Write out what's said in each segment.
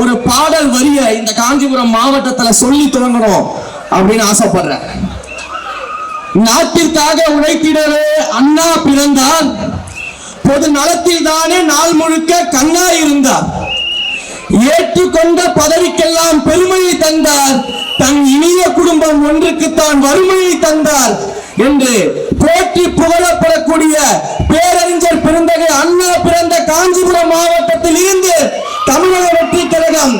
ஒரு பாடல் வரிய இந்த காஞ்சிபுரம் மாவட்டத்துல சொல்லி தொடங்கணும் அப்படின்னு ஆசைப்படுறேன். நாட்டிற்காக உழைத்திடவே அண்ணா பிறந்தார். பொது நலத்தில் தானே நாள் முழுக்க கண்ணா இருந்தார். ஏற்றுக்கொண்ட பதவிக்கெல்லாம் பெருமையை தந்தார். தன் இனிய குடும்பம் ஒன்றுக்கு தான் வறுமையை தந்தார் என்று போற்றி புகழப்படக்கூடிய பேரறிஞர் பெருந்தகை அண்ணா பிறந்த காஞ்சிபுரம் மாவட்டத்தில் இருந்து தமிழக வெற்றி கழகம்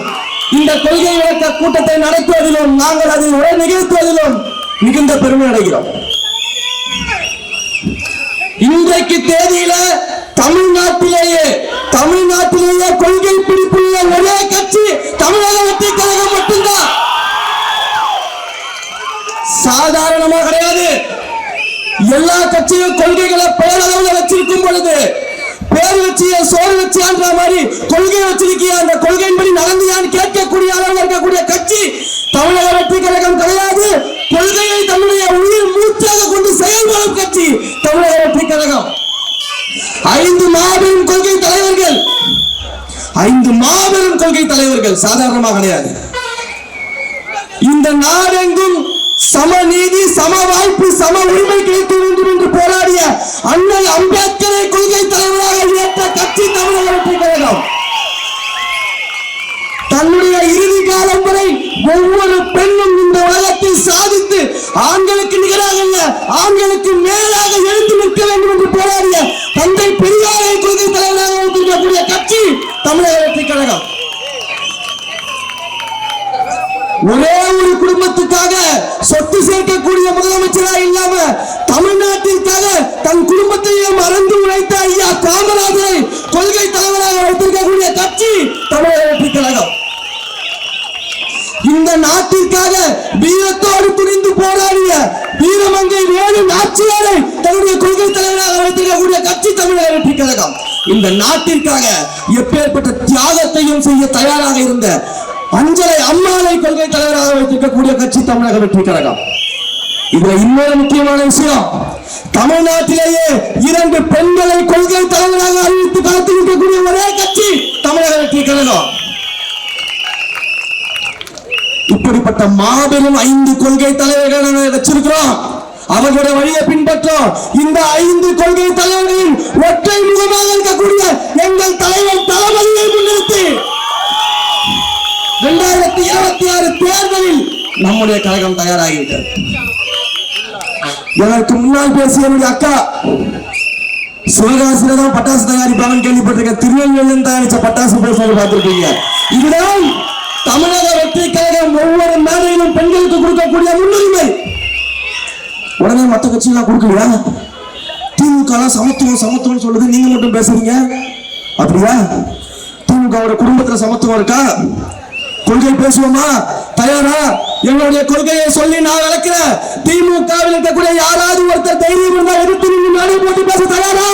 இந்த கொள்கை விளக்க கூட்டத்தை நடத்துவதிலும் நாங்கள் அதை உரை நிகழ்த்துவதிலும் மிகுந்த பெருமை அடைகிறோம். இன்றைக்கு தேதியில தமிழ்நாட்டிலேயே தமிழ்நாட்டிலேயே கொள்கை பிடிப்புள்ள ஒரே கட்சி தமிழக வெற்றி கழகம் மட்டும்தான். சாதாரணமா கிடையாது. எல்லா கட்சியும் கொள்கைகளை பேரளவுல வச்சிருக்கும் பொழுது பேர் வச்சிய சோறு வச்சியான்ற மாதிரி கொள்கை வச்சிருக்கிய அந்த கொள்கையின்படி நடந்தியான்னு கேட்கக்கூடிய அளவில் இருக்கக்கூடிய கட்சி தமிழக வெற்றி கழகம் கிடையாது. கொள்கையை தன்னுடைய உயிர் மூச்சாக கொண்டு செயல்படும் கட்சி தமிழக வெற்றி கழகம். ஐந்து மாபெரும் கொள்கை தலைவர்கள். ஐந்து மாபெரும் கொள்கை தலைவர்கள். சாதாரணமாக கிடையாது. இந்த நாடெங்கும் சமநீதி சம வாய்ப்பு சம உரிமை கிடைக்க வேண்டும் என்று போராடிய அண்ணல் அம்பேத்கரை கொள்கை தலைவராக ஏற்ற கட்சி தமிழக வெற்றி கழகம். தன்னுடைய இறுதி காலம் வரை ஒவ்வொரு பெண்ணும் இந்த உலகத்தில் சாதித்து ஆண்களுக்கு நிகராக அல்ல ஆண்களுக்கு மேலாக எழுந்து நிற்க வேண்டும் என்று போராடிய தந்தை பெரியாரை கொள்கை தலைவராக வைத்திருக்கக்கூடிய கட்சி தமிழக வெற்றி கழகம். ஒரே ஒரு குடும்பத்துக்காக சொத்து சேர்க்கக்கூடிய முதலமைச்சராக இல்லாம தமிழ்நாட்டிற்காக தன் குடும்பத்தையே மறந்து உழைத்த ஐயா காமராஜரை கொள்கை தலைவராக வைத்திருக்கக்கூடிய கட்சி தமிழக வெற்றி கழகம். இந்த நாட்டிற்காக வீரத்தோடு துணிந்து போராடிய வீரமங்கை வேலு நாச்சியாரை தன்னுடைய கொள்கை தலைவராக வைத்திருக்கக்கூடிய கட்சி தமிழக வெற்றி கழகம். இந்த நாட்டிற்காக எப்பேற்பட்ட தியாகத்தையும் செய்ய தயாராக இருந்த அஞ்சலை அம்மாளை கொள்கை தலைவராக வைத்திருக்கக்கூடிய கட்சி தமிழக வெற்றி கழகம். இதுல இன்னொரு முக்கியமான விஷயம் தமிழ்நாட்டிலேயே இரண்டு பெண்களை கொள்கை தலைவராக அறிவித்து காத்திருக்கக்கூடிய ஒரே கட்சி தமிழக வெற்றி கழகம். இப்படிப்பட்ட மாபெரும் ஐந்து கொள்கை தலைவர்களை வச்சிருக்கிறோம். அவர்களுடைய வழியை பின்பற்றோம். இந்த ஐந்து கொள்கை தலைவர்களின் ஒற்றை முகமாக இருக்கக்கூடிய எங்கள் தலைவர் தளபதியை முன்னிறுத்தி இரண்டாயிரத்தி இருபத்தி ஆறு தேர்தலில் நம்முடைய கழகம் தயாராகிவிட்டது. எனக்கு முன்னால் பேசிய என்னுடைய அக்கா சிவகாசியில தான் பட்டாசு தயாரிப்பாங்கன்னு கேள்விப்பட்டிருக்கேன். திருநெல்வேலியில் தயாரிச்ச பட்டாசு பேசுறது பார்த்திருக்கீங்க. இதுதான் தமிழக வெற்றி கழகம் ஒவ்வொரு மேடையிலும் பெண்களுக்கு கொடுக்கக்கூடிய முன்னுரிமை. உடனே மற்ற கட்சிகளாக கொடுக்கலையா? திமுக சமத்துவம் சமத்துவம் சொல்லுது. நீங்க மட்டும் பேசுறீங்க. அப்படியா? திமுகவோட குடும்பத்துல சமத்துவம் இருக்கா? கொள்கை பேசுவோமா? தயாரா? எங்களுடைய கொள்கையை சொல்லி நான் விளக்கிறேன் திமுகவில் இருக்கக்கூடிய யாராவது ஒருத்தர் தைரியம் இருந்தால் எதிர்த்து முன்னாடி போட்டு பேச தயாரா?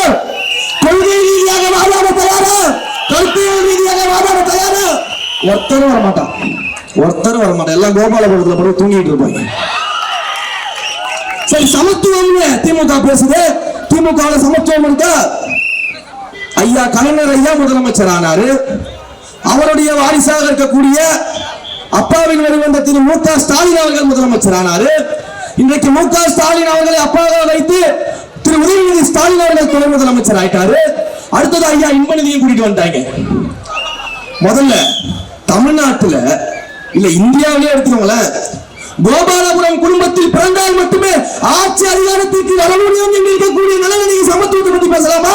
கொள்கை ரீதியாக வாதாட தயாரா? கருத்தியல் ரீதியாக வாதாட தயாரா? ஒருத்தரும் வர மாட்டான் ஒருத்தரும் வர மாட்டான் எல்லாம் கோபாலபுரத்துல போய் தூங்கிட்டு இருப்பாங்க. சரி சமத்துவம்னு திமுக பேசுது. திமுக சமத்துவம் இருக்கா? ஐயா கலைஞர் ஐயா முதலமைச்சர் ஆனாரு அவருடைய வாரிசாக இருக்கக்கூடிய அப்பாவின் வெளிவந்த திரு மு க ஸ்டாலின் அவர்கள் முதலமைச்சர் ஆனாரு இன்றைக்கு மு க ஸ்டாலின் அவர்களை அப்பாவாக வைத்து திரு உதயநிதி ஸ்டாலின் அவர்கள் துணை முதலமைச்சர் ஆயிட்டாரு. அடுத்தது ஐயா இன்பநிதியும் கூட்டிட்டு வந்துட்டாங்க. முதல்ல தமிழ்நாட்டுல இல்ல இந்தியாவிலே எடுத்துக்கோங்களேன் கோபாலபுரம் குடும்பத்தில் பிறந்தால் மட்டுமே ஆட்சி அதிகாரத்திற்கு வர முடியும் என்று இருக்கக்கூடிய நிலைமை நீங்க சமத்துவத்தை பத்தி பேசலாமா?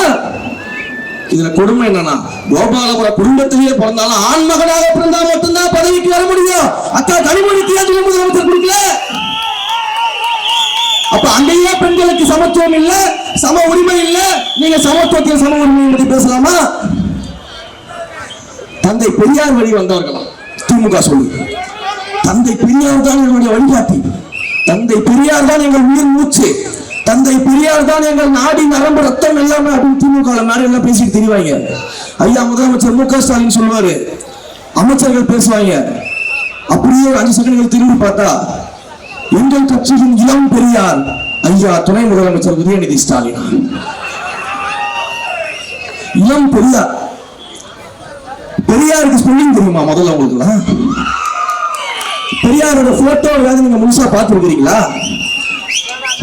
இதுல கொடுமை என்னன்னா கோபாலபுரம் குடும்பத்திலேயே பிறந்தாலும் ஆண் மகனாக பிறந்தா மட்டும்தான் பதவிக்கு வர முடியும். அக்கா கனிமொழி ஏன் முதலமைச்சர் கொடுக்கல? அப்ப அங்கேயே பெண்களுக்கு சமத்துவம் இல்ல சம உரிமை இல்ல நீங்க சமத்துவத்தில் சம உரிமை பத்தி பேசலாமா? தந்தை பெரியார் வழி வந்தவர்களாம் திமுக சொல்லு. தந்தை பெரியார் தான் எங்களுடைய வழிகாட்டி. தந்தை பெரியார் தான் எங்கள் உயிர் மூச்சு. தந்தை பெரியார் தான் எங்கள் நாடி நரம்பு ரத்தம் எல்லாமே அப்படின்னு திமுக எல்லாம் பேசிட்டு தெரிவாங்க. ஐயா முதலமைச்சர் மு க ஸ்டாலின் சொல்லுவாரு. அமைச்சர்கள் பேசுவாங்க. அப்படியே ஒரு அஞ்சு செகண்ட்கள் திரும்பி பார்த்தா எங்கள் கட்சியின் இளம் பெரியார் ஐயா துணை முதலமைச்சர் உதயநிதி ஸ்டாலின். இளம் பெரியார். பெரியாருக்கு ஸ்பெல்லிங் தெரியுமா முதல்ல உங்களுக்குலாம்? பெரியாரோட போட்டோ நீங்க முழுசா பார்த்துருக்கீங்களா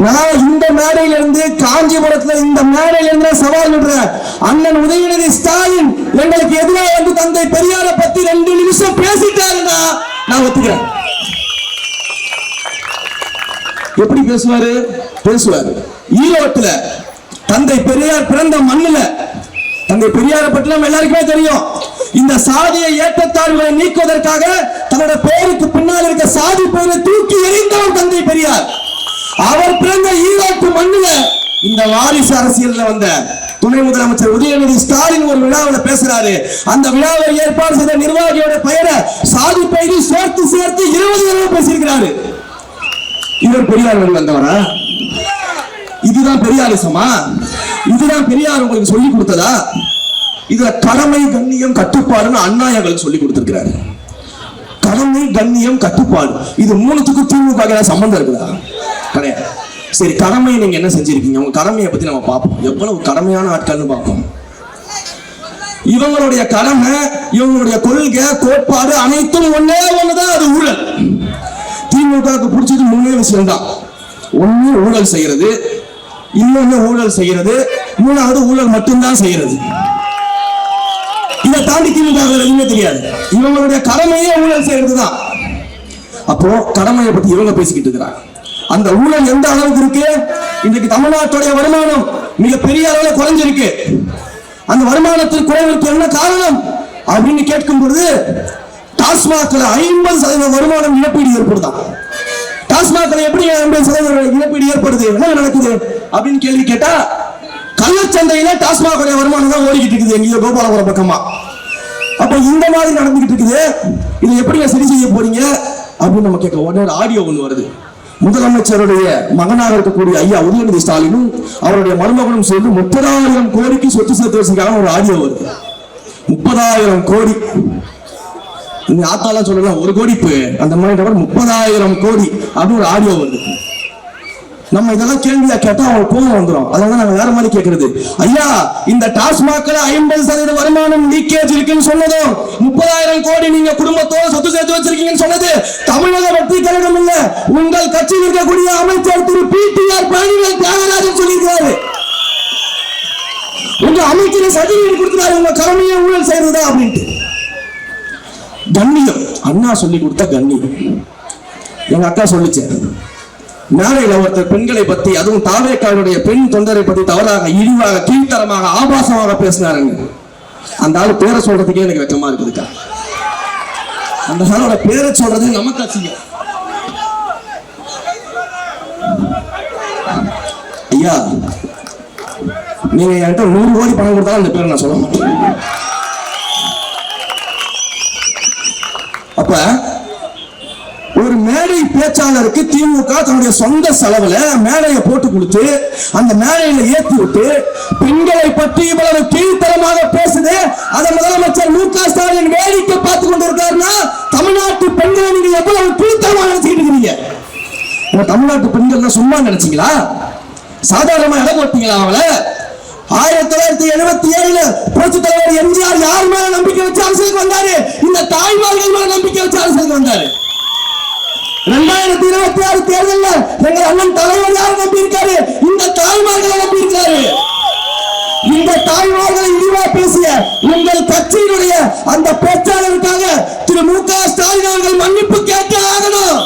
நான் இந்த மேடையில இருந்து காஞ்சிபுரத்துல இந்த மேடையில இருந்து சவால் விடுறேன். அண்ணன் உதயநிதி ஸ்டாலின் எங்களுக்கு எதிராக வந்து தந்தை பெரியார பத்தி ரெண்டு நிமிஷம் பேசிட்டாருன்னா நான் ஒத்துக்கிறேன். எப்படி பேசுவாரு? பேசுவாரு. ஈரோட்டுல தந்தை பெரியார் பிறந்த மண்ணுல தந்தை பெரியாரை பற்றி நம்ம எல்லாருக்குமே தெரியும். இந்த சாதிய ஏற்றத்தாழ்வுகளை நீக்குவதற்காக தன்னோட பெயருக்கு பின்னால் இருக்க சாதி பெயரை தூக்கி எறிந்தவர் தந்தை பெரியார். அவர் பிறந்த ஈரோட்டு மண்ணில இந்த வாரிசு அரசியல்ல வந்த துணை முதலமைச்சர் உதயநிதி ஸ்டாலின் ஒரு விழாவில் பேசுறாரு. அந்த விழாவை ஏற்பாடு செய்த நிர்வாகியோட பெயரை சாதி பெயரில் சேர்த்து சேர்த்து இருபது தடவை பேசியிருக்கிறாரு. இவர் பெரியார் வழி வந்தவரா? இதுதான் பெரியாரிசமா? இதுதான் பெரியார் உங்களுக்கு சொல்லி கொடுத்ததா? இதுல கடமை கண்ணியம் கட்டுப்பாடுன்னு அண்ணா எங்களுக்கு சொல்லி கொடுத்திருக்கிறாரு. கடமை கண்ணியம் கட்டுப்பாடு. இது மூணுத்துக்கும் திமுக சம்பந்தம் இருக்குதா? கிடையாது. சரி கடமை நீங்க என்ன செஞ்சிருக்கீங்க? உங்க கடமையை பத்தி நம்ம பார்ப்போம். எவ்வளவு கடமையான ஆட்கள்னு பார்ப்போம். இவங்களுடைய கடமை இவங்களுடைய கொள்கை கோட்பாடு அனைத்தும் ஒன்னே ஒண்ணுதான். அது ஊழல். திமுகவுக்கு பிடிச்சது மூணே விஷயம் தான் ஒண்ணு ஊழல் செய்யறது இன்னொன்னு ஊழல் செய்யறது மூணாவது ஊழல் மட்டும்தான் செய்யறது. இதை தாண்டி திமுக எதுவுமே தெரியாது. இவங்களுடைய கடமையே ஊழல் செய்யறது தான் அப்போ கடமையை பத்தி இவங்க பேசிக்கிட்டு இருக்கிறாங்க. அந்த ஊழல் எந்த அளவுக்கு இருக்கு? இன்றைக்கு தமிழ்நாட்டுடைய வருமானம் மிக பெரிய அளவில் குறைஞ்சிருக்கு. அந்த வருமானத்தில் குறைவிற்கு என்ன காரணம்? அப்படின்னு கேட்கும் பொழுது டாஸ்மாக்ல ஐம்பது சதவீத வருமானம் இழப்பீடு ஏற்படுதான். டாஸ்மாக்ல எப்படி ஐம்பது சதவீத இழப்பீடு ஏற்படுது? என்ன நடக்குது? அப்படின்னு கேள்வி கேட்டா கள்ளச்சந்தையில டாஸ்மாக வருமானம் தான் ஓடிக்கிட்டு இருக்குது எங்கேயோ கோபாலபுரம் பக்கமா. அப்ப இந்த மாதிரி நடந்துகிட்டு இருக்குது. இதை எப்படி சரி செய்ய போறீங்க? அப்படின்னு நம்ம கேட்க உடனே ஆடியோ ஒண்ணு வருது. முதலமைச்சருடைய மகனாக இருக்கக்கூடிய ஐயா உதயநிதி ஸ்டாலினும் அவருடைய மருமகனும் சேர்ந்து முப்பதாயிரம் கோடிக்கு சொத்து சேர்த்து வச்சிருக்காங்க ஒரு ஆடியோ வருது. முப்பதாயிரம் கோடி. நீங்க ஆத்தாலாம் சொல்லலாம் ஒரு கோடி அந்த மாதிரி முப்பதாயிரம் கோடி. அப்படின்னு ஒரு ஆடியோ வருது. நம்ம இதெல்லாம் கேள்வியா கேட்டா அவங்க கோவம் வந்துடும் அதனால நாங்க வேற மாதிரி கேட்கறது ஐயா இந்த டாஸ்மாக்ல ஐம்பது சதவீத வருமானம் லீக்கேஜ் இருக்குன்னு சொன்னதும் முப்பதாயிரம் கோடி நீங்க குடும்பத்தோட சொத்து சேர்த்து வச்சிருக்கீங்கன்னு சொன்னது தமிழக வெற்றி கழகம் இல்ல. உங்கள் கட்சியில் இருக்கக்கூடிய அமைச்சர் திரு P T R Palanivel Thiagarajan சொல்லியிருக்காரு உங்க அமைச்சர் சர்டிபிகேட் கொடுக்கிறாரு உங்க கடமையை ஊழல் செய்யறதா அப்படின்ட்டு. கண்ணியம். அண்ணா சொல்லி கொடுத்த கண்ணியம். எங்க அக்கா சொல்லிச்சேன் மேடையில் ஒருத்தர் பெண்களை பத்தி அதுவும் தாவேக்காருடைய பெண் தொண்டரை பத்தி தவறாக இழிவாக கீழ்த்தரமாக ஆபாசமாக பேசினாருங்க. அந்த ஆள் பேரை சொல்றதுக்கே எனக்கு வெக்கமா இருக்குதுக்கா. அந்த ஆளோட பேரை சொல்றது நமக்கு அசிங்கம். ஐயா நீங்க என்கிட்ட நூறு கோடி பணம் கொடுத்தாலும் அந்த பேரை நான் சொல்ல மாட்டேன். அப்ப ஒரு மேடை பேச்சாளருக்கு திமுக தன்னுடைய சொந்த செலவுல மேடையை போட்டு கொடுத்து அந்த மேடையில ஏத்தி விட்டு பெண்களை பற்றி இவ்வளவு கீழ்த்தரமாக பேசுது. அதை முதலமைச்சர் மு க ஸ்டாலின் வேடிக்கை பார்த்து கொண்டிருக்காருன்னா தமிழ்நாட்டு பெண்களை நீங்க எவ்வளவு கீழ்த்தரமாக நினைச்சுக்கிட்டு இருக்கீங்க உங்க தமிழ்நாட்டு பெண்கள் சும்மா நினைச்சீங்களா? சாதாரணமா இடம் போட்டீங்களா அவளை? ஆயிரத்தி தொள்ளாயிரத்தி எழுபத்தி ஏழுல புரட்சி தலைவர் எம்ஜிஆர் யார் மேல நம்பிக்கை வச்சு அரசியலுக்கு வந்தாரு? இந்த தாய்மார்கள் மேல நம்பிக்கை வச்சு அரசியலுக்கு வந்தாரு. ரெண்டாயிரத்தி இருபத்தி ஆறு தேர்தலில் எங்க அண்ணன் தலைவர் யார் நம்பி இருக்காரு இந்த தாய்மார்களை நம்பி இருக்காரு இந்த தாய்மார்களை இழிவா பேசிய உங்கள் கட்சியினுடைய அந்த பேச்சாளருக்காக திரு மு க ஸ்டாலின் அவர்கள் மன்னிப்பு கேட்டு ஆகணும்.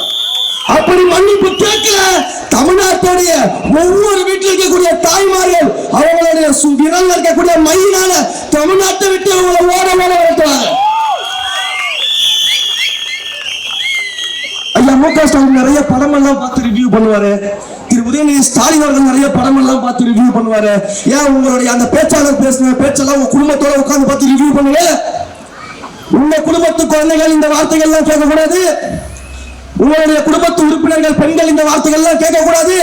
அப்படி மன்னிப்பு கேட்கல தமிழ்நாட்டுடைய ஒவ்வொரு வீட்டில் இருக்கக்கூடிய தாய்மார்கள் அவங்களுடைய சு- இருக்கக்கூடிய மையினால தமிழ்நாட்டை விட்டு அவங்களை ஓட ஓட விரட்டுவாங்க மு க ஸ்டாலின் நிறைய படம் எல்லாம் பார்த்து ரிவ்யூ பண்ணுவாரு. திரு உதயநிதி ஸ்டாலின் அவர்கள் நிறைய படம் எல்லாம் பார்த்து ரிவ்யூ பண்ணுவாரு. ஏன் உங்களுடைய அந்த பேச்சாளர் பேசின பேச்செல்லாம் உங்க குடும்பத்தோட உட்காந்து பார்த்து ரிவ்யூ பண்ணுங்க உங்க குடும்பத்து குழந்தைகள் இந்த வார்த்தைகள் எல்லாம் கேட்கக்கூடாது. உங்களுடைய குடும்பத்து உறுப்பினர்கள் பெண்கள் இந்த வார்த்தைகள் எல்லாம் கேட்கக்கூடாது.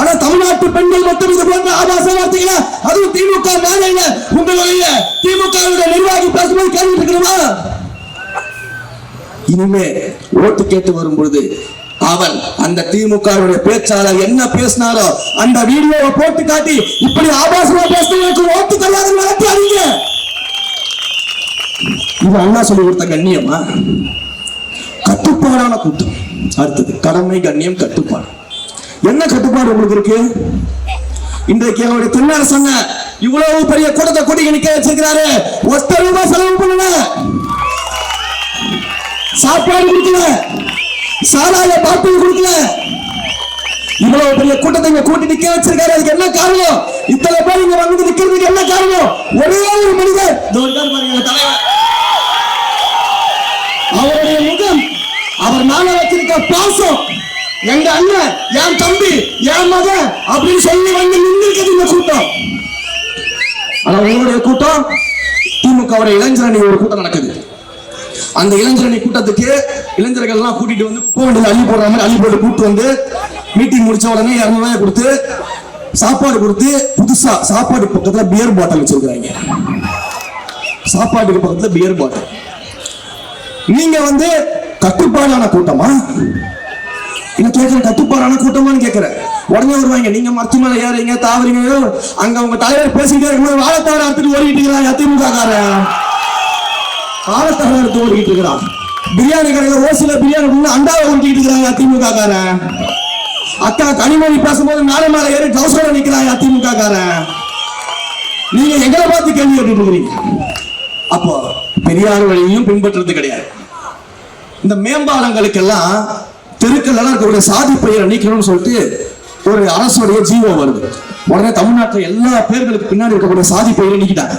ஆனா தமிழ்நாட்டு பெண்கள் மட்டும் இது போன்ற ஆபாச வார்த்தைகளா? அதுவும் திமுக மேலையில உங்களுடைய திமுக நிர்வாகி பேசும்போது கேள்வி இருக்கணுமா இனிமே ஓட்டு கேட்டு வரும் பொழுது அவன் அந்த திமுகவுடைய பேச்சாளர் என்ன பேசினாரோ அந்த வீடியோவை போட்டு காட்டி இப்படி ஆபாசமா பேசுறவங்களுக்கு ஓட்டு தராத நடத்தாதீங்க இது அண்ணா சொல்லி கொடுத்த கண்ணியமா கட்டுப்பாடான கூட்டம். அடுத்தது கடமை கண்ணியம் கட்டுப்பாடு. என்ன கட்டுப்பாடு உங்களுக்கு இருக்கு? இன்றைக்கு அவருடைய திருநாள் சொன்ன இவ்வளவு பெரிய கூட்டத்தை கூட்டி நிக்க வச்சிருக்கிறாரு. ஒத்த ரூபாய் செலவு பண்ணல சாப்பாடு கொடுக்கல. சாராய பாட்டில் கொடுக்கல. இவ்வளவு பெரிய கூட்டத்தை இங்க கூட்டி நிக்க வச்சிருக்காரு. அதுக்கு என்ன காரணம்? இத்தனை பேர் இங்க வந்து நிக்கிறதுக்கு என்ன காரணம்? ஒரே ஒரு மனிதர். பாருங்க அவருடைய முகம் அவர் மேல வச்சிருக்க பாசம். எங்க அண்ணன் என் தம்பி என் மகன் அப்படின்னு சொல்லி வந்து நின்றுக்கிறது இந்த கூட்டம். ஆனா உங்களுடைய கூட்டம். திமுகவுடைய இளைஞரணி ஒரு கூட்டம் நடக்குது. அந்த இளைஞரணி கூட்டத்துக்கு இளைஞர்கள் எல்லாம் கூட்டிட்டு வந்து குப்பை வண்டியில் அள்ளி போடுற மாதிரி அள்ளி போட்டு கூப்பிட்டு வந்து மீட்டிங் முடிச்ச உடனே இரநூறுவாய் கொடுத்து சாப்பாடு கொடுத்து புதுசா சாப்பாடு பக்கத்துல பியர் பாட்டில் வச்சிருக்காங்க சாப்பாட்டுக்கு பக்கத்துல பியர் பாட்டில் நீங்க வந்து கட்டுப்பாடான கூட்டமா? என்ன கேட்கிற கட்டுப்பாடான கூட்டமான்னு கேட்கிறேன் உடனே வருவாங்க நீங்க மரத்து மேல ஏறீங்க தாவறீங்க அங்க உங்க தலைவர் பேசிக்கிட்டே இருக்கும்போது வாழைத்தார அறுத்துட்டு ஓடிக்கிட்டு இருக்கிறாங்க அதிமுக காரன் வாழைத்தார அறுத்து ஓடிக்கிட்டு இருக்கிறான். பிரியாணி கடையில ஓசில பிரியாணி அண்டாவை ஊட்டிக்கிட்டு இருக்கிறாங்க அதிமுக காரன் அக்கா கனிமொழி பேசும்போது மேல மேல ஏறி டவுசரோட நிக்கிறாங்க அதிமுக காரன் நீங்க எங்களை பார்த்து கேள்வி கேட்டுட்டு அப்போ பெரியார் வழியையும் பின்பற்றுறது கிடையாது. இந்த மேம்பாலங்களுக்கெல்லாம் தெருக்கள் எல்லாம் இருக்கக்கூடிய சாதி பெயரை நீக்கணும்னு சொல்லிட்டு ஒரு அரசுடைய ஜீவோ வருது. உடனே தமிழ்நாட்டுல எல்லா பேர்களுக்கு பின்னாடி இருக்கக்கூடிய சாதி பெயரை நீக்கிட்டாங்க.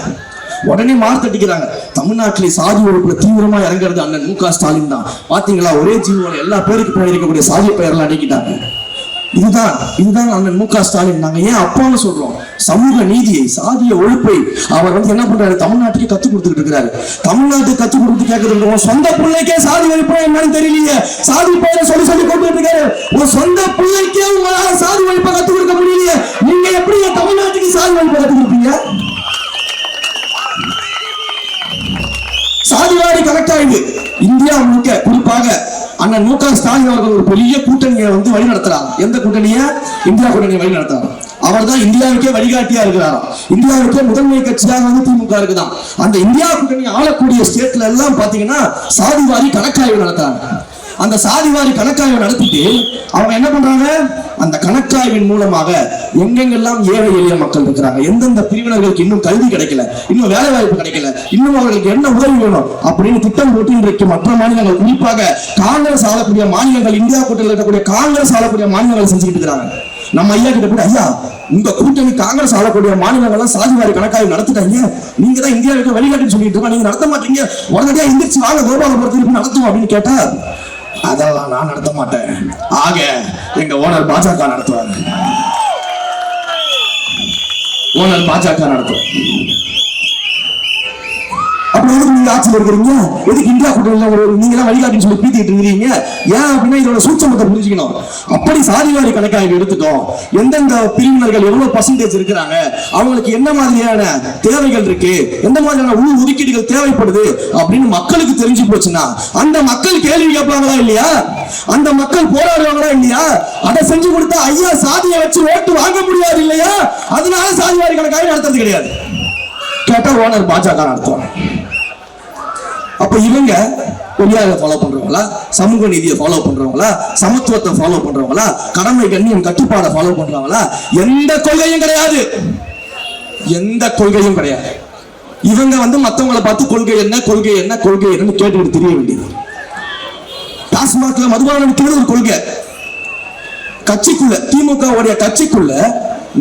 உடனே மார்த்தடிக்கிறாங்க தமிழ்நாட்டிலே சாதி ஒழிப்புல தீவிரமா இறங்குறது அண்ணன் மு க ஸ்டாலின் தான். பாத்தீங்களா? ஒரே ஜீவோட எல்லா பேருக்கு பின்னாடி இருக்கக்கூடிய சாதி பெயர்லாம் நீக்கிட்டாங்க இதுதான் இதுதான் அண்ணன் மு க ஸ்டாலின். நாங்க ஏன் அப்பான்னு சொல்றோம். சமூக நீதியை சாதிய ஒழிப்பை அவர் வந்து என்ன பண்றாரு? தமிழ்நாட்டுக்கு கத்து கொடுத்துட்டு இருக்கிறாரு. தமிழ்நாட்டுக்கு கத்து கொடுத்து கேட்கறது உன் சொந்த பிள்ளைக்கே சாதி ஒழிப்பா என்னன்னு தெரியலையே. சாதி பெயரை சொல்லி சொல்லி கொண்டு இருக்காரு. உன் சொந்த பிள்ளைக்கே உங்களால சாதி ஒழிப்பை கத்து கொடுக்க முடியலையே. நீங்க எப்படி தமிழ்நாட்டுக்கு சாதி ஒழிப்பை கத்து கொடுப்பீங்க? சாதிவாரி கணக்காய்வு இந்தியா முழுக்க குறிப்பாக அண்ணன் மு க ஸ்டாலின் அவர்கள் ஒரு பெரிய கூட்டணியை வந்து வழி நடத்துறாங்க எந்த கூட்டணியை? இந்தியா கூட்டணியை வழி நடத்துறாங்க அவர் தான் இந்தியாவுக்கே வழிகாட்டியா இருக்கிறாராம். இந்தியாவுக்கே முதன்மை கட்சியாக வந்து திமுக இருக்குதான் அந்த இந்தியா கூட்டணி ஆளக்கூடிய ஸ்டேட்ல எல்லாம் பாத்தீங்கன்னா சாதிவாரி கணக்காய்வு நடத்துறாங்க. அந்த சாதிவாரி கணக்காய்வு நடத்திட்டு அவங்க என்ன பண்றாங்க? அந்த கணக்காய்வின் மூலமாக எங்கெங்கெல்லாம் ஏழை எளிய மக்கள் இருக்கிறாங்க எந்தெந்த பிரிவினர்களுக்கு இன்னும் கல்வி கிடைக்கல இன்னும் வேலை வாய்ப்பு கிடைக்கல இன்னும் அவர்களுக்கு என்ன உதவி வேணும் அப்படின்னு திட்டம் போட்டு இன்றைக்கு மற்ற மாநிலங்கள் குறிப்பாக காங்கிரஸ் ஆளக்கூடிய மாநிலங்கள் இந்தியா கூட்டத்தில் இருக்கக்கூடிய காங்கிரஸ் ஆளக்கூடிய மாநிலங்கள் செஞ்சுக்கிட்டு இருக்கிறாங்க. நம்ம ஐயா கிட்ட கூட ஐயா உங்க கூட்டணி காங்கிரஸ் ஆளக்கூடிய மாநிலங்கள்லாம் சாதிவாரி கணக்காய்வு நடத்திட்டாங்க. நீங்க தான் இந்தியாவுக்கு வழிகாட்டின்னு சொல்லிட்டு இருக்கோம். நீங்க நடத்த மாட்டீங்க. உடனடியா எந்திரிச்சு வாங்க கோபாலபுரத்தில் நடத்துவோம் அப்படின்னு கேட்டா அதெல்லாம் நான் நடத்த மாட்டேன். ஆக எங்க ஓனர் பாஜக நடத்துவார். ஓனர் பாஜக நடத்துவார். அப்ப எதுக்கு நீங்க ஆட்சியில் இருக்கிறீங்க? எதுக்கு இந்தியா கூட்டணியில ஒரு நீங்க எல்லாம் வழிகாட்டின்னு சொல்லி பீத்திட்டு இருக்கிறீங்க? ஏன் அப்படின்னா இதோட சூட்சமத்தை புரிஞ்சுக்கணும். அப்படி சாதிவாரி கணக்கா இங்க எடுத்துட்டோம். எந்தெந்த பிரிவினர்கள் எவ்வளவு பர்சன்டேஜ் இருக்கிறாங்க? அவங்களுக்கு என்ன மாதிரியான தேவைகள் இருக்கு? எந்த மாதிரியான உள் ஒதுக்கீடுகள் தேவைப்படுது? அப்படின்னு மக்களுக்கு தெரிஞ்சு போச்சுன்னா அந்த மக்கள் கேள்வி கேட்பாங்களா இல்லையா? அந்த மக்கள் போராடுவாங்களா இல்லையா? அதை செஞ்சு கொடுத்தா ஐயா சாதியை வச்சு ஓட்டு வாங்க முடியாது இல்லையா? அதனால சாதிவாரி கணக்காய்வு நடத்துறது கிடையாது. கேட்டா ஓனர் பாஜக நடத்துவாங்க. அப்ப இவங்க பெரியாரை ஃபாலோ பண்றவங்களா? சமூக நீதியை ஃபாலோ பண்றவங்களா? சமத்துவத்தை ஃபாலோ பண்றவங்களா? கடமை கண்ணியம் கட்டுப்பாடை ஃபாலோ பண்றவங்களா? எந்த கொள்கையும் கிடையாது. எந்த கொள்கையும் கிடையாது. இவங்க வந்து மத்தவங்களை பார்த்து கொள்கை என்ன கொள்கை என்ன கொள்கை என்னன்னு கேட்டுக்கிட்டு தெரிய வேண்டியது. டாஸ்மாக்ல மதுபானம் விற்கிறது ஒரு கொள்கை. கட்சிக்குள்ள திமுக உடைய கட்சிக்குள்ள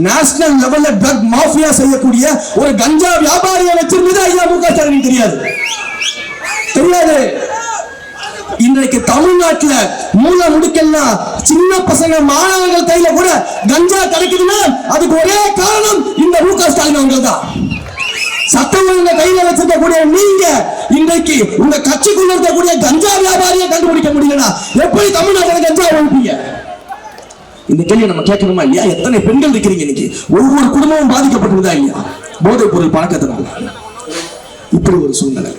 நேஷனல் லெவல்ல ட்ரக் மாஃபியா செய்யக்கூடிய ஒரு கஞ்சா வியாபாரியை வச்சிருந்தது ஐயா மு க ஸ்டாலின் தெரியாது. தெரியாது. இன்றைக்கு தமிழ்நாட்டுல மூல முடுக்கெல்லாம் சின்ன பசங்க மாணவர்கள் கையில கூட கஞ்சா கிடைக்குதுன்னா அதுக்கு ஒரே காரணம் இந்த மு க ஸ்டாலின் அவங்க தான் சட்டம் ஒழுங்க கையில வச்சிருக்கக்கூடிய நீங்க இன்றைக்கு உங்க கட்சிக்குள்ள இருக்கக்கூடிய கஞ்சா வியாபாரியை கண்டுபிடிக்க முடியலன்னா எப்படி தமிழ்நாட்டில் கஞ்சா ஒழிப்பீங்க இந்த கேள்வி நம்ம கேட்கணுமா இல்லையா? எத்தனை பெண்கள் இருக்கிறீங்க இன்னைக்கு? ஒவ்வொரு குடும்பமும் பாதிக்கப்பட்டிருந்தா இல்லையா? போதைப் பொருள் பழக்கத்தினால. இப்படி ஒரு சூழ்நிலை.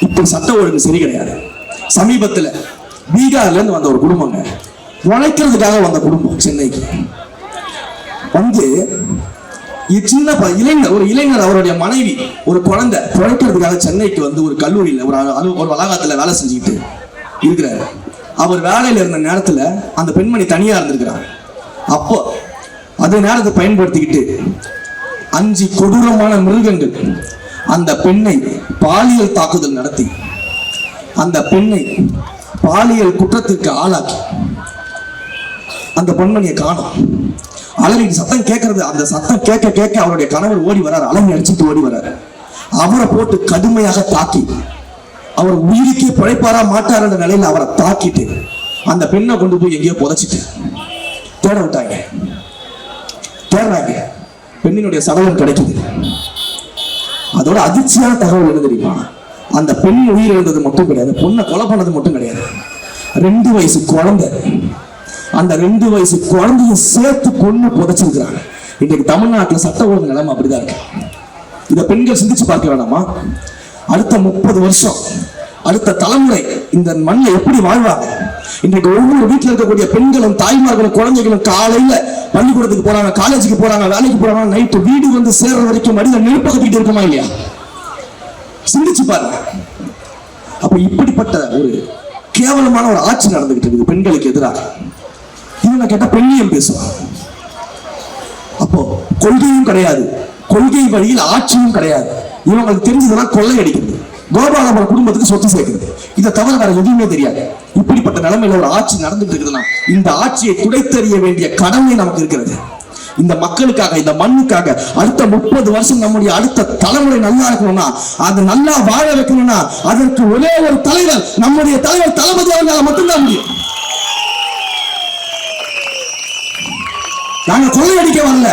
இப்படி சட்ட ஒழுங்கு சரி கிடையாது. சமீபத்துல பீகார்ல இருந்து வந்த ஒரு குடும்பங்க. உழைக்கிறதுக்காக வந்த குடும்பம் சென்னைக்கு. வந்து சின்ன ப- இளைஞர் ஒரு இளைஞர் அவருடைய மனைவி ஒரு குழந்தை பிழைக்கிறதுக்காக சென்னைக்கு வந்து ஒரு கல்லூரியில ஒரு ஒரு வளாகத்துல வேலை செஞ்சுக்கிட்டு இருக்கிறாரு. அவர் வேலையில இருந்த நேரத்துல அந்த பெண்மணி தனியா இருந்திருக்கிறார். அப்போ அந்த நேரத்தை பயன்படுத்திக்கிட்டு அஞ்சு கொடூரமான மிருகங்கள் அந்த பெண்ணை பாலியல் தாக்குதல் நடத்தி அந்த பெண்ணை பாலியல் குற்றத்திற்கு ஆளாக்கி அந்த பெண்மணியை காணும். அலறிட்டு சத்தம் கேட்கறது அந்த சத்தம் கேட்க கேட்க அவருடைய கணவர் ஓடி வரார் அலறி அடிச்சுட்டு ஓடி வரார். அவரை போட்டு கடுமையாக தாக்கி அவர் உயிருக்கே பிழைப்பாரா மாட்டார் என்ற நிலையில் அவரை தாக்கிட்டு அந்த பெண்ணை கொண்டு போய் எங்கேயோ புதைச்சிட்டு தேட விட்டாங்க. தேடுறாங்க. பெண்ணினுடைய சடலம் கிடைக்குது அதோட அதிர்ச்சியான தகவல் என்ன தெரியுமா? அந்த பெண் உயிர் மட்டும் கிடையாது பொண்ணை கொலை பண்ணது மட்டும் கிடையாது. ரெண்டு வயசு குழந்தை. அந்த ரெண்டு வயசு குழந்தைய சேர்த்து கொண்டு புதைச்சிருக்கிறாங்க. இன்றைக்கு தமிழ்நாட்டுல சட்ட ஒழுங்கு நிலைமை அப்படிதான் இருக்கு. இதை பெண்கள் சிந்திச்சு பார்க்க வேணாமா? அடுத்த முப்பது வருஷம் அடுத்த தலைமுறை இந்த மண்ணை எப்படி வாழ்வாங்க? இன்றைக்கு ஒவ்வொரு வீட்டில் இருக்கக்கூடிய பெண்களும் தாய்மார்களும் குழந்தைகளும் காலையில பள்ளிக்கூடத்துக்கு போறாங்க காலேஜுக்கு போறாங்க வேலைக்கு போறாங்க நைட்டு வீடு வந்து சேர்ற வரைக்கும் மனிதன் நெருப்பு கட்டிட்டு இருக்குமா இல்லையா? சிந்திச்சு பாருங்க. அப்ப இப்படிப்பட்ட ஒரு கேவலமான ஒரு ஆட்சி நடந்துகிட்டு இருக்குது பெண்களுக்கு எதிராக. இவங்க கேட்ட பெண்ணியம் பேசுவாங்க. அப்போ கொள்கையும் கிடையாது. கொள்கை வழியில் ஆட்சியும் கிடையாது. இவங்களுக்கு கொள்ளை கொள்ளையடிக்கிறது. கோபாலபுரம் குடும்பத்துக்கு சொத்து சேர்க்கிறது. இதை தவிர வேற எதுவுமே தெரியாது. இப்படிப்பட்ட நிலைமையில ஒரு ஆட்சி நடந்துட்டு இருக்குதுன்னா இந்த ஆட்சியை துடைத்தறிய வேண்டிய கடமை நமக்கு இருக்கிறது. இந்த மக்களுக்காக இந்த மண்ணுக்காக அடுத்த முப்பது வருஷம் நம்முடைய அடுத்த தலைமுறை நல்லா இருக்கணும்னா அது நல்லா வாழ வைக்கணும்னா அதற்கு ஒரே ஒரு தலைவர் நம்முடைய தலைவர் தளபதி அவர்களால் மட்டும்தான் முடியும். நாங்க கொள்ளையடிக்க வரல.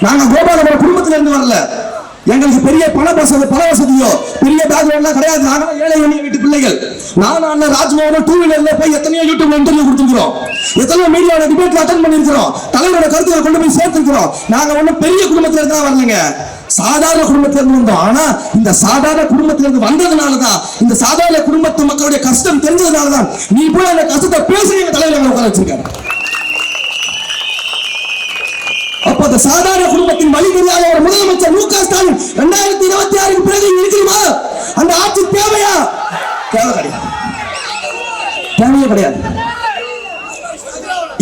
நாங்க கோபாலபுரம் குடும்பத்துல இருந்து வரல. எங்களுக்கு பெரிய பண வசதி பண வசதியோ பெரிய பேக்ரவுண்ட்லாம் கிடையாது. நாங்க ஏழை எளிய வீட்டு பிள்ளைகள். நான் அண்ணன் ராஜ்மோகனும் டூ வீலர்ல போய் எத்தனையோ யூடியூப்ல இன்டர்வியூ கொடுத்துருக்கிறோம். எத்தனையோ மீடியாவோட டிபேட்ல அட்டன் பண்ணிருக்கிறோம் தலைவரோட கருத்துக்களை கொண்டு போய் சேர்த்திருக்கிறோம். நாங்க ஒன்றும் பெரிய குடும்பத்துல இருந்தா வரலைங்க. சாதாரண குடும்பத்துல இருந்து வந்தோம். ஆனா இந்த சாதாரண குடும்பத்துல இருந்து வந்ததுனாலதான் இந்த சாதாரண குடும்பத்து மக்களுடைய கஷ்டம் தெரிஞ்சதுனாலதான் நீ போய் அந்த கஷ்டத்தை பேசுறீங்க தலைவர் உட்கார வச்சிருக்காரு. அப்ப அந்த சாதாரண குடும்பத்தின் வழி தெரியாத ஒரு முதலமைச்சர் மு க ஸ்டாலின் ரெண்டாயிரத்தி இருபத்தி ஆறுக்கு பிறகு இங்க இருக்கிறீமா? அந்த ஆட்சி தேவையா? தேவை கிடையாது. தேவையே கிடையாது.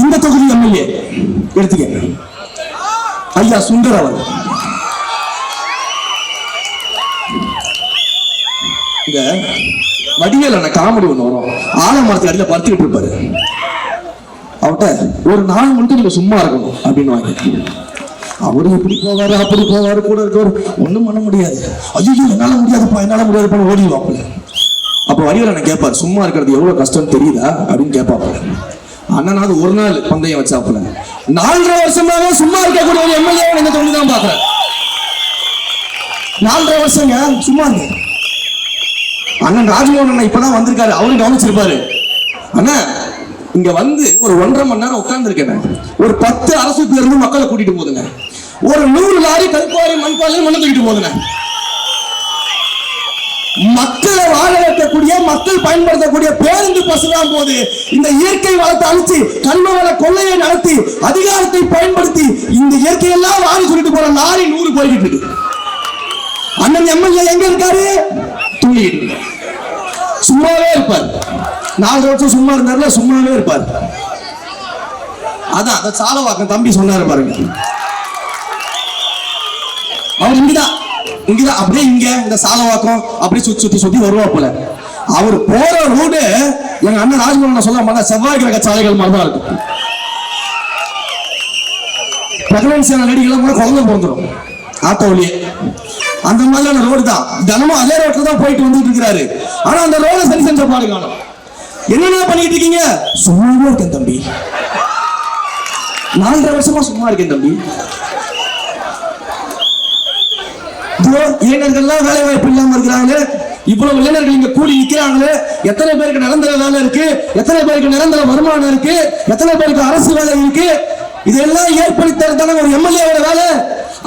இந்த தொகுதி எம்எல்ஏ எடுத்துக்க ஐயா சுந்தர் அவர் இந்த வடிவேல் அண்ணன் காமெடி ஒன்று வரும். ஆலமரத்து அடியில் படுத்துக்கிட்டு இருப்பாரு. அவட்ட ஒரு நாள் மட்டும் நீங்க சும்மா இருக்கணும் அப்படின்னு அவரு இப்படி போவாரு அப்படி போவாரு கூட இருக்கவர் ஒண்ணும் பண்ண முடியாது. ஐயோ என்னால முடியாதுப்பா என்னால முடியாதுப்பா ஓடிடுவாப்புல அப்ப வடிவேல் என்ன கேட்பார் சும்மா இருக்கிறது எவ்வளவு கஷ்டம் தெரியுதா? அப்படின்னு கேட்பாப்புல அண்ணனாவது ஒரு நாள் பந்தயம் வச்சாப்புல. நாலரை வருஷமாக சும்மா இருக்கக்கூடிய ஒரு எம்எல்ஏ நீங்க தொகுதி தான் பாக்குறேன் நாலரை வருஷங்க சும்மா இருக்கு அண்ணன் ராஜ்மோகன் அண்ணன் இப்பதான் வந்திருக்காரு அவரும் கவனிச்சிருப்பாரு. அண்ணா இங்க வந்து ஒரு ஒன்றரை மணி நேரம் உட்கார்ந்துருக்கேன். ஒரு பத்து அரசு பேருந்து மக்களை கூட்டிட்டு போதுங்க. ஒரு நூறு லாரி கல்குவாரி மண்பாலையும் மண்ணு தூக்கிட்டு போதுங்க. மக்களை வாழ வைக்கக்கூடிய மக்கள் பயன்படுத்தக்கூடிய பேருந்து பசுதான் போது இந்த இயற்கை வளத்தை அழிச்சு கண்ம வள கொள்ளையை நடத்தி அதிகாரத்தை பயன்படுத்தி இந்த இயற்கையெல்லாம் வாரி சொல்லிட்டு போற லாரி நூறு போய்கிட்டு இருக்கு. அண்ணன் எம்எல்ஏ எங்க இருக்காரு? தூங்கிட்டு சும்மாவே இருப்பார். நாலு வருஷம் சும்மா இருந்தார்ல சும்மாவே இருப்பார். அதான் அந்த சாலவாக்கம் தம்பி சொன்னாரு பாருங்க. அவர் இங்கதான் இங்கதான் அப்படியே இங்க இந்த சாலவாக்கம் அப்படியே சுத்தி சுத்தி சுத்தி வருவா போல. அவர் போற ரோடு எங்க அண்ணன் ராஜ்மோகன் சொல்ல மாட்டா செவ்வாய் கிரக சாலைகள் மாதிரி தான் இருக்கும் பிரெக்னன்சியான லேடிகளும் கூட குழந்தை பிறந்துடும் ஆட்டோவிலேயே அந்த மாதிரியான ரோடு தான். தினமும் அதே ரோட்ல தான் போயிட்டு வந்துட்டு இருக்கிறாரு. ஆனா அந்த ரோட சரி செஞ்ச பாடு காணும். என்னென்ன பண்ணிட்டு இருக்கீங்க? சும்மாவே இருக்கேன் தம்பி. நாலரை வருஷமா சும்மா இருக்கேன் தம்பி. இளைஞர்கள்லாம் வேலை வாய்ப்பு இல்லாம இருக்கிறாங்களே இவ்வளவு இளைஞர்கள் இங்க கூடி நிக்கிறாங்களே. எத்தனை பேருக்கு நிரந்தர வேலை இருக்கு? எத்தனை பேருக்கு நிரந்தர வருமானம் இருக்கு? எத்தனை பேருக்கு அரசு வேலை இருக்கு? இதெல்லாம் ஏற்படுத்தி தரதான ஒரு எம்எல்ஏவோட வேலை.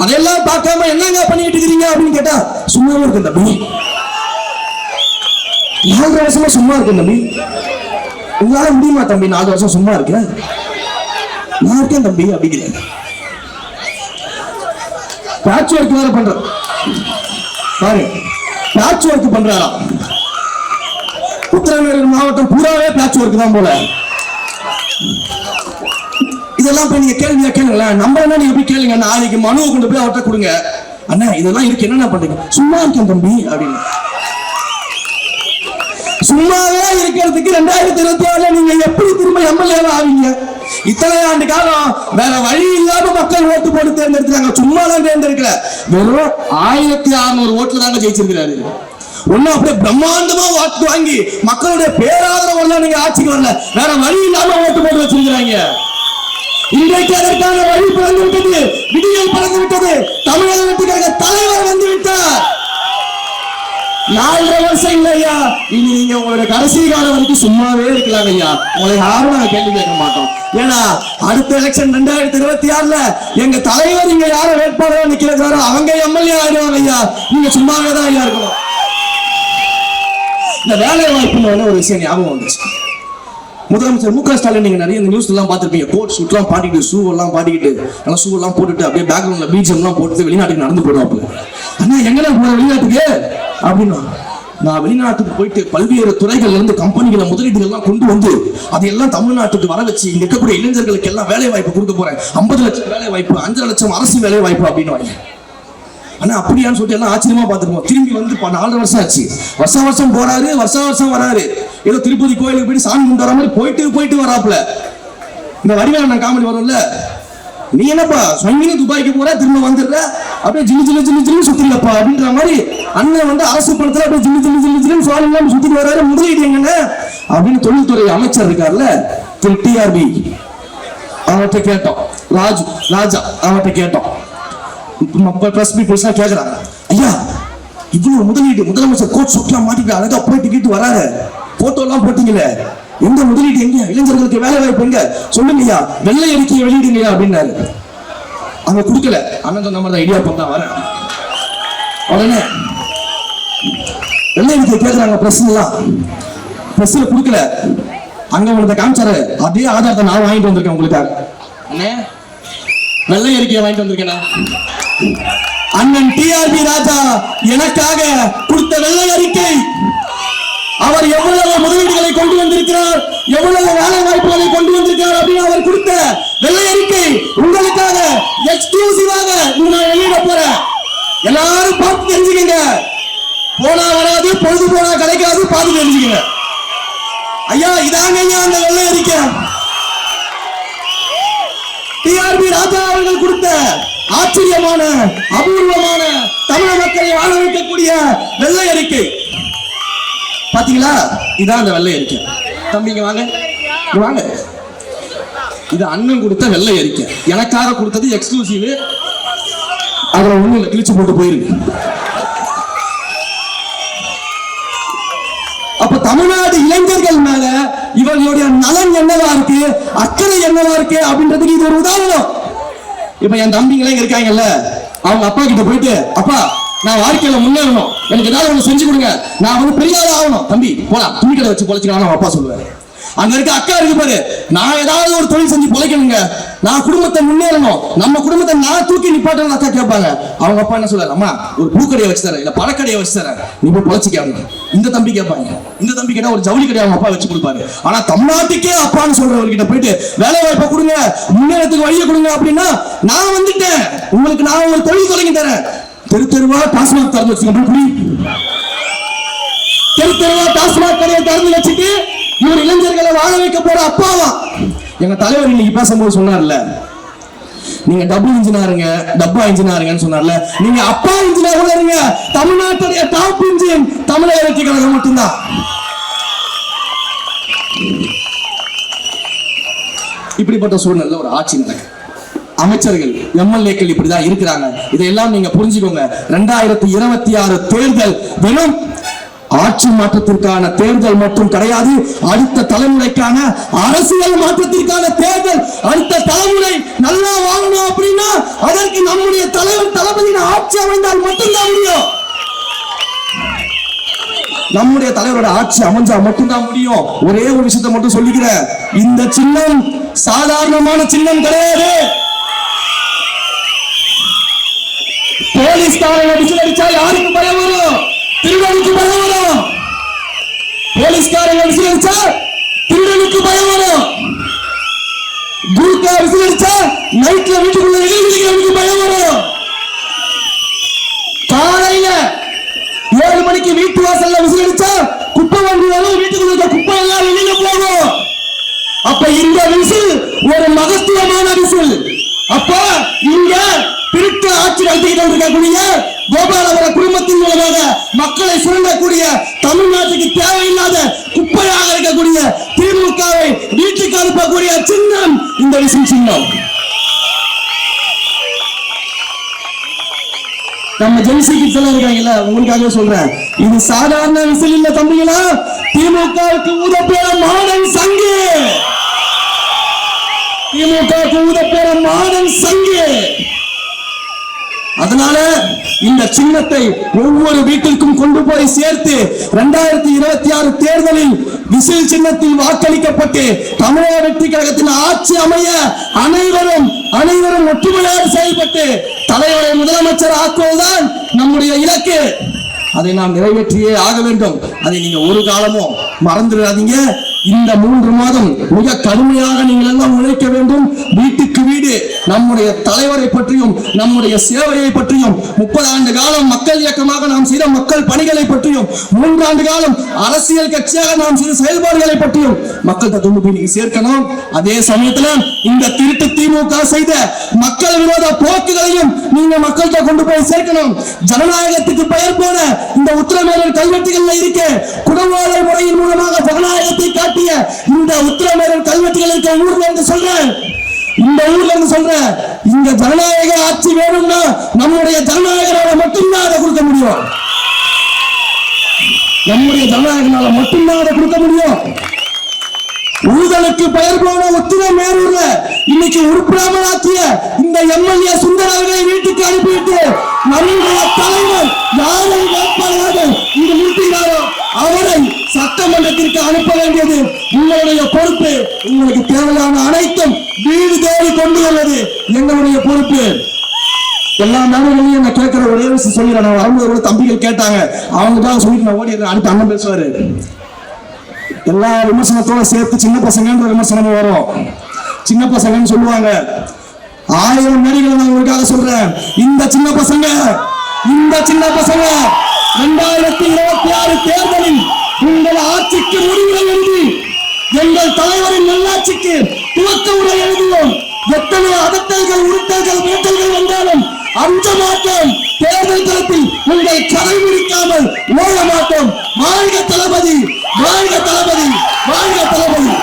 அதையெல்லாம் பார்க்காம என்னங்க பண்ணிட்டு இருக்கிறீங்க அப்படின்னு கேட்டா சும்மாவும் இருக்கு தம்பி. நாலு வருஷமா சும்மா இருக்கு தம்பி. உங்களால முடியுமா தம்பி நாலு வருஷம் சும்மா இருக்கேன்? நான் இருக்கேன் தம்பி அப்படிங்கிற பேட்ச் ஒர்க் வேற பண்ற பாரு பேட்ச் ஒர்க் பண்றாராம் உத்தரநகர் மாவட்டம் பூராவே பேட்ச் ஒர்க் தான் போல. இதெல்லாம் போய் நீங்க கேள்வியா கேளுங்களேன். நம்ம என்ன நீங்க போய் கேளுங்க. நாளைக்கு மனுவை கொண்டு போய் அவர்கிட்ட கொடுங்க. அண்ணா இதெல்லாம் இருக்கு. என்னென்ன பண்றீங்க? சும்மா இருக்கேன் தம்பி அப்படின்னு. சும்மாவே இருக்கிறதுக்கு ரெண்டாயிரத்தி இருபத்தி ஆறுல நீங்க எப்படி திரும்ப எம்எல்ஏ ஆவீங்க? இத்தனை ஆண்டு காலம் வேற வழி இல்லாம மக்கள் ஓட்டு போட்டு தேர்ந்தெடுக்கிறாங்க. சும்மா தான் தேர்ந்தெடுக்கல. வெறும் ஆயிரத்தி அறுநூறு ஓட்டுல தாங்க ஜெயிச்சிருக்கிறாரு. ஒன்னும் அப்படியே பிரம்மாண்டமா வாக்கு வாங்கி மக்களுடைய பேராதரவு நீங்க ஆட்சிக்கு வரல. வேற வழி இல்லாம ஓட்டு போட்டு வச்சிருக்கிறாங்க. இன்றைக்கு அதற்கான வழி பிறந்து விட்டது விடியல் பிறந்து விட்டது தமிழக தலைவர் வந்து விட்டார் நாலரை வருஷம் இல்ல ஐயா இனி நீங்க உங்களுடைய கடைசி காலம் வரைக்கும் சும்மாவே இருக்கலாம் ஐயா. உங்களை யாரும் நாங்க கேள்வி கேட்க மாட்டோம். ஏன்னா அடுத்த எலெக்ஷன் ரெண்டாயிரத்தி இருபத்தி ஆறுல எங்க தலைவர் இங்க யார வேட்பாளர் நிக்கிறாரோ அவங்க எம்எல்ஏ ஆயிடுவாங்க ஐயா. நீங்க சும்மாவே தான் ஐயா இருக்கணும். இந்த வேலை வாய்ப்புன்னு ஒரு விஷயம் ஞாபகம் வந்துச்சு முதலமைச்சர் மு க ஸ்டாலின் நீங்க நிறைய இந்த நியூஸ் எல்லாம் பார்த்திருப்பீங்க. கோட் ஷூட் எல்லாம் பாட்டிக்கிட்டு ஷூ எல்லாம் பாட்டிக்கிட்டு நல்லா ஷூ எல்லாம் போட்டுட்டு அப்படியே பேக்ரவுண்ட்ல பீஜம் எல்லாம் போட்டு வெளிநாட்டுக்கு நடந்து போடுவாப்புல அண்ணா எங்கடா போற? வெளிநாட்டுக்கு? அப்படின்னா நான் வெளிநாட்டுக்கு போயிட்டு பல்வேறு துறைகள்ல இருந்து கம்பெனிகளை முதலீடுகள் எல்லாம் கொண்டு வந்து அதையெல்லாம் தமிழ்நாட்டுக்கு வர வச்சு இங்க இருக்கக்கூடிய இளைஞர்களுக்கு எல்லாம் வேலை வாய்ப்பு கொடுக்க போறேன். ஐம்பது லட்சம் வேலை வாய்ப்பு அஞ்சரை லட்சம் அரசு வேலை வாய்ப்பு அப்படின்னு ஆனா அப்படியான்னு சொல்லிட்டு எல்லாம் ஆச்சரியமா பார்த்துருப்போம் திரும்பி வந்து நாலு நாலரை வருஷம் ஆச்சு. வருஷம் வருஷம் போறாரு வருஷம் வருஷம் வராரு. ஏதோ திருப்பதி கோயிலுக்கு போயிட்டு சாமி கொண்டு வர மாதிரி போயிட்டு போயிட்டு வராப்புல. இந்த வடிவேலன் காமெடி வரும்ல. நீ என்னப்பா சொங்கினு துபாய்க்கு போற திரும்ப வந்துடுற? அப்படியே ஜில்லு ஜில்லு ஜில்லு ஜில்லு சுத்திரப்பா அப்படின்ற மாதிரி அண்ணன் வந்து அரசு பணத்துல அப்படியே ஜில்லு ஜில்லு ஜில்லு ஜில்லு சுவாமி இல்லாம சுத்திட்டு வராரு முதலீடு எங்கன்னு அப்படின்னு தொழில்துறை அமைச்சர் இருக்கார்ல திரு டிஆர்பி அவர்கிட்ட கேட்டோம். ராஜு ராஜா அவர்கிட்ட கேட்டோம். பிரஸ் பீப்புள்ஸ்லாம் கேக்குறாங்க. ஐயா இவ்வளவு முதலீடு முதலமைச்சர் கோட் சுட்லாம் மாட்டிட்டு அழகா போயிட்டு கிட்டு வராரு. போட்டோ எல்லாம் போட்டீங்களே. எந்த முதலீடு எங்க? இளைஞர்களுக்கு வேலை வாய்ப்பு எங்க? சொல்லுங்கய்யா. வெள்ளை அறிக்கையை வெளியிடுங்கய்யா அப்படின்னாரு. அவங்க கொடுக்கல. அண்ணன் சொன்ன மாதிரி தான் இடியாப்பம் தான் வரேன் உடனே வெள்ளை அறிக்கை கேட்கறாங்க பிரஸ் எல்லாம்? பிரஸ்ல கொடுக்கல. அங்க உங்களுக்கு காமிச்சாரு. அதே ஆதாரத்தை நான் வாங்கிட்டு வந்திருக்கேன் உங்களுக்காக. அண்ணே வெள்ளை அறிக்கையை வாங்கிட்டு வந்திருக்கேனா அண்ணன் டிஆர்பி ராஜா எனக்காக கொடுத்த வெள்ளை அறிக்கை. அவர் எவ்வளவு முதலீடுகளை கொண்டு வந்திருக்கிறார்? எவ்வளவு வேலை வாய்ப்புகளை கொண்டு வந்திருக்கிறார் அப்படின்னு அவர் கொடுத்த வெள்ளை அறிக்கை உங்களுக்காக எக்ஸ்க்ளூசிவாக இங்க நான் வெளியிட போறேன். எல்லாரும் பார்த்து தெரிஞ்சுக்கங்க. போனா வராது பொழுது போனா கிடைக்காது பார்த்து தெரிஞ்சுக்கங்க. ஐயா இதாங்க ஐயா அந்த வெள்ளை அறிக்கை. டிஆர்பி ராஜா அவர்கள் கொடுத்த ஆச்சரியமான அபூர்வமான தமிழக மக்களை வாழ வைக்கக்கூடிய வெள்ளை அறிக்கை. பாத்தீங்களா? இதான் அந்த வெள்ளை அறிக்கை. தம்பிங்க வாங்க. வாங்க. இது அண்ணன் கொடுத்த வெள்ளை அறிக்கை. எனக்காக கொடுத்தது எக்ஸ்க்ளூசிவ் அதுல ஒண்ணு இல்ல கிழிச்சு போட்டு போயிருக்கு. அப்ப தமிழ்நாடு இளைஞர்கள் மேல இவர்களுடைய நலன் என்னவா இருக்கு? அக்கறை என்னவா இருக்கு? அப்படின்றதுக்கு இது ஒரு உதாரணம். இப்ப என் தம்பிங்களே இங்க இருக்காங்கல்ல. அவங்க அப்பா கிட்ட போயிட்டு அப்பா நான் வாழ்க்கையில முன்னேறணும். எனக்கு ஏதாவது ஒண்ணு செஞ்சு கொடுங்க. நான் வந்து பெரிய ஆள் ஆகணும். தம்பி போலாம் துணி கடை வச்சு பொழைச்சிக்கலாம். அப்பா சொல்லுவாரு. அங்க இருக்க அக்கா இருக்கு பாரு. நான் ஏதாவது ஒரு தொழில் செஞ்சு பொழைக்கணுங்க. நான் குடும்பத்தை முன்னேறணும். நம்ம குடும்பத்தை நான் தூக்கி நிப்பாட்டணும் அக்கா கேட்பாங்க. அவங்க அப்பா என்ன சொல்றாரு? அம்மா ஒரு பூக்கடையை வச்சு தரேன். இல்ல பழக்கடையை வச்சு தரேன். நீ போய் பொழைச்சிக்க இந்த தம்பி கேட்பாங்க. இந்த தம்பி கேட்டா ஒரு ஜவுளி கடையை அவங்க அப்பா வச்சு கொடுப்பாரு. ஆனா தமிழ்நாட்டுக்கே அப்பான்னு சொல்றவர்கிட்ட போயிட்டு வேலை வாய்ப்பை கொடுங்க. முன்னேறத்துக்கு வழியை கொடுங்க அப்படின்னா நான் வந்துட்டேன். உங்களுக்கு நான் ஒரு தொழில் தொடங்கி தரேன். தெரு தெருவா டாஸ்மாக் திறந்து வச்சுக்கோங்க புடி தெரு தெருவா டாஸ்மாக் கடையை திறந்து வச்சுட்டு இவர் இளைஞர்களை வாழ வைக்க போற அப்பாவா? எங்க தலைவர் இன்னைக்கு பேசும்போது சொன்னார்ல நீங்க டபுள் இன்ஜினாருங்க டப்பா இன்ஜினாருங்கன்னு சொன்னார்ல. நீங்க அப்பா இன்ஜினியர் கூட இருங்க. தமிழ்நாட்டுடைய டாப் இன்ஜின் தமிழக வெற்றி கழகம் மட்டும்தான். இப்படிப்பட்ட சூழ்நிலை ஒரு ஆட்சி நடக்கு அமைச்சர்கள் எம்எல்ஏக்கள் இப்படிதான் இருக்கிறாங்க. இதையெல்லாம் நீங்க புரிஞ்சுக்கோங்க. ரெண்டாயிரத்தி இருபத்தி ஆறு தேர்தல் வெறும் ஆட்சி மாற்றத்திற்கான தேர்தல் மட்டும் கிடையாது அடுத்த தலைமுறைக்கான அரசியல் மாற்றத்திற்கான தேர்தல் அடுத்த தலைமுறை நல்லா வாழணும் அப்படின்னா அதற்கு நம்முடைய தலைவர் தளபதியின் ஆட்சி அமைந்தால் மட்டும்தான் முடியும். நம்முடைய தலைவரோட ஆட்சி அமைஞ்சா மட்டும்தான் முடியும். ஒரே ஒரு விஷயத்தை மட்டும் சொல்லிக்கிறேன். இந்த சின்னம் சாதாரணமான சின்னம் கிடையாது. போலீஸ்காரங்க அடிச்சு அடிச்சா யாருக்கு பயம் வரும்? திருடனுக்கு பயம் வரும். போலீஸ்காரங்க அடிச்சு அடிச்சா திருடனுக்கு பயம் வரும். குருக்கா அடிச்சு அடிச்சா நைட்ல வீட்டுக்குள்ள நிகழ்ச்சிகளுக்கு பயம் வரும். காலையில ஏழு மணிக்கு வீட்டு வாசல்ல விசில் அடிச்சா குப்பை வண்டி வரும் வீட்டுக்குள்ள இருக்க குப்பை எல்லாம் வெளியில போகும். அப்ப இந்த விசில் ஒரு மகத்துவமான விசில். அப்ப இங்க திருட்டு ஆட்சி நடத்திக்கிட்டு இருக்கக்கூடிய கோபாலபுர குடும்பத்தின் மூலமாக மக்களை சுரண்டக்கூடிய தமிழ்நாட்டுக்கு தேவையில்லாத குப்பையாக இருக்கக்கூடிய திமுகவை வீட்டுக்கு அனுப்பக்கூடிய சின்னம் இந்த விஷயம் சின்னம். நம்ம ஜென்சி சில எல்லாம் இருக்காங்கல்ல உங்களுக்காக சொல்றேன். இது சாதாரண விசில் இல்ல தம்பிகளா திமுகவுக்கு ஊதப்பேர மாடன் சங்கு. திமுகவுக்கு ஊதப்பேர மாடன் சங்கு. அதனால இந்த சின்னத்தை ஒவ்வொரு வீட்டிற்கும் கொண்டு போய் சேர்த்து இரண்டாயிரத்தி இருபத்தி ஆறு தேர்தலில் விசில் சின்னத்தில் வாக்களிக்கப்பட்டு தமிழக வெற்றி கழகத்தின் ஆட்சி அமைய அனைவரும் அனைவரும் ஒற்றுமையாக செயல்பட்டு தலைவரை முதலமைச்சர் ஆக்குவதுதான் நம்முடைய இலக்கு. அதை நாம் நிறைவேற்றியே ஆக வேண்டும். அதை நீங்க ஒரு காலமும் மறந்துடாதீங்க. இந்த மூன்று மாதம் மிக கடுமையாக நீங்கள் எல்லாம் உழைக்க வேண்டும். வீட்டு வீடு. நம்முடைய தலைவரை பற்றியும் நம்முடைய சேவையை பற்றியும் முப்பது ஆண்டு காலம் மக்கள் இயக்கமாக நாம் செய்த மக்கள் பணிகளை பற்றியும் மூன்றாண்டு காலம் அரசியல் கட்சியாக நாம் செய்த செயல்பாடுகளை பற்றியும் மக்கள்கிட்ட கொண்டு போய் நீங்க சேர்க்கணும். அதே சமயத்துல இந்த திருட்டு திமுக செய்த மக்கள் விரோத போக்குகளையும் நீங்க மக்கள்கிட்ட கொண்டு போய் சேர்க்கணும். ஜனநாயகத்துக்கு பெயர் போன இந்த உத்தரமேரல் கல்வெட்டுகள்ல இருக்க குடும்ப முறையின் மூலமாக ஜனநாயகத்தை காட்டிய இந்த உத்தரமேரல் கல்வெட்டுகள் இருக்க ஊர்ல என்று சொல்றேன். இந்த ஊர்ல இருந்து சொல்றேன் இந்த ஜனநாயக ஆட்சி வேணும்னா நம்முடைய ஜனநாயகனால மட்டும்தான் அதை கொடுக்க முடியும். நம்முடைய ஜனநாயகனால மட்டும்தான் அதை கொடுக்க முடியும். ஊழலுக்கு பெயர் போன உத்திரமேரூர்ல இன்னைக்கு உருப்படாமல் ஆக்கிய இந்த எம்எல்ஏ சுந்தர் அவர்களை வீட்டுக்கு அனுப்பிவிட்டு நம்முடைய தலைவர் யாரை வேட்பாளராக இங்கு நிறுத்தினாரோ அவரை சட்டமன்றத்திற்கு அனுப்ப வேண்டியது உங்களுடைய பொறுப்பு. உங்களுக்கு தேவையான அனைத்தும் வீடு தேடி கொண்டு வருவது எங்களுடைய பொறுப்பு. எல்லா மேடைகளையும் என்ன கேட்கிற ஒரே விஷயம் சொல்லிடுறேன். நான் வரும்போது கூட தம்பிகள் கேட்டாங்க. அவங்க தான் சொல்லிட்டு நான் ஓடிடுறேன். அடுத்து அண்ணன் பேசுவாரு. எல்லா விமர்சனத்தோட சேர்த்து சின்ன பசங்கன்ற விமர்சனம் வரும். சின்ன பசங்கன்னு சொல்லுவாங்க. ஆயிரம் மேடைகளை நான் உங்களுக்காக சொல்றேன். இந்த சின்ன பசங்க இந்த சின்ன பசங்க இரண்டாயிரத்தி இருபத்தி ஆறு தேர்தலில் உங்கள் ஆட்சிக்கு முடிவுகள் எழுதி எங்கள் தலைவரின் நல்லாட்சிக்கு துவக்க உரை எழுதுவோம். எத்தனை அதட்டல்கள் உருட்டல்கள் மிரட்டல்கள் வந்தாலும் அஞ்ச மாட்டோம். தேர்தல் தளத்தில் உங்கள் கதை முடிக்காமல் ஓட மாட்டோம். வாழ்க தளபதி வாழ்க தளபதி வாழ்க தளபதி.